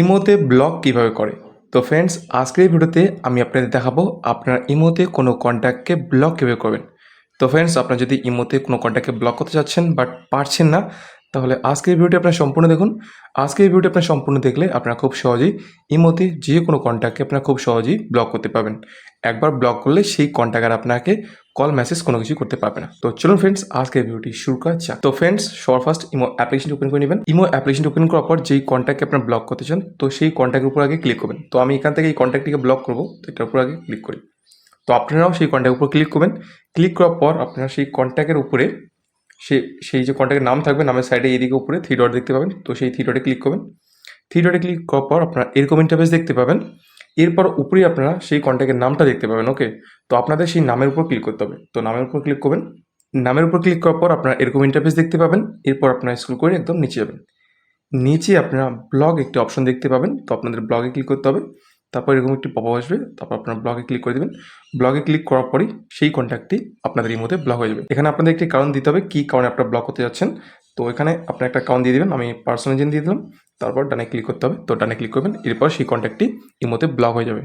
ইমোতে ব্লক কীভাবে করে? তো ফ্রেন্ডস আজকের ভিডিওতে আমি আপনাদের দেখাবো আপনার ইমোতে কোনো কন্ট্যাক্টকে ব্লক কীভাবে করবেন। তো ফ্রেন্ডস আপনার যদি ইমোতে কোনো কন্ট্যাক্টকে ব্লক করতে চাচ্ছেন বাট পারছেন না, তাহলে আজকের ভিডিওটি আপনার সম্পূর্ণ দেখুন। আজকের ভিডিওটি আপনার সম্পূর্ণ দেখলে আপনারা খুব সহজেই ইমোতে যে কোনো কন্ট্যাক্টকে আপনারা খুব সহজেই ব্লক করতে পারবেন। একবার ব্লক করলে সেই কন্ট্যাক্ট আর আপনাকে কল মেসেজ কোনো কিছু করতে পারবে না। তো চলুন ফ্রেন্ডস আজকে ভিডিওটি শুরু করা যাক। তো ফ্রেন্ডস সবার ফার্স্ট ইমো অ্যাপ্লিকেশন ওপেন করে নেবেন। ইমো অ্যাপ্লিকেশন ওপেন করার পর যেই কন্ট্যাক্টকে আপনার ব্লক করতে চান, তো সেই কন্ট্যাক্টের উপর আগে ক্লিক করবেন। তো আমি এখান থেকে এই কন্ট্যাক্টটিকে ব্লক করব, তো এটার উপর আগে ক্লিক করি। তো আপনারাও সেই কন্ট্যাক্টের উপর ক্লিক করবেন। ক্লিক করার পর আপনারা সেই কন্ট্যাক্টের উপরে সে, সেই যে কন্ট্যাক্টের নাম থাকবে, নামের সাইডে এদিকে উপরে থ্রি ডট দেখতে পাবেন। তো সেই থ্রি ডটে ক্লিক করবেন। থ্রি ডটে ক্লিক করার পর আপনারা এরকম ইন্টারফেস দেখতে পাবেন। এরপর উপরেই আপনারা সেই কন্ট্যাক্টের নামটা দেখতে পাবেন ওকে তো আপনাদের সেই নামের উপর ক্লিক করতে হবে। তো নামের উপর ক্লিক করবেন। নামের উপর ক্লিক করার পর আপনারা এরকম ইন্টারফেস দেখতে পাবেন। এরপর আপনারা স্ক্রল করে একদম নিচে যাবেন। নিচে আপনারা ব্লগ একটি অপশন দেখতে পাবেন। তো আপনাদের ব্লগে ক্লিক করতে হবে। তারপর এরকম একটি পপ আসবে। তারপর আপনার ব্লগে ক্লিক করে দেবেন। ব্লগে ক্লিক করার পরই সেই কন্ট্যাক্টটি আপনাদের এই মধ্যে ব্লক হয়ে যাবে। এখানে আপনাদের একটি কারণ দিতে হবে। কী কারণে আপনারা ব্লক করতে যাচ্ছেন? তো এখানে আপনার একটা কারণ দিয়ে দেবেন। আমি পার্সোনাল জেন দিয়ে দিলাম। তারপর ডানে ক্লিক করতে হবে। তো ডানে ক্লিক করবেন, এরপর সেই কন্ট্যাক্টটি মধ্যে ব্লক হয়ে যাবে।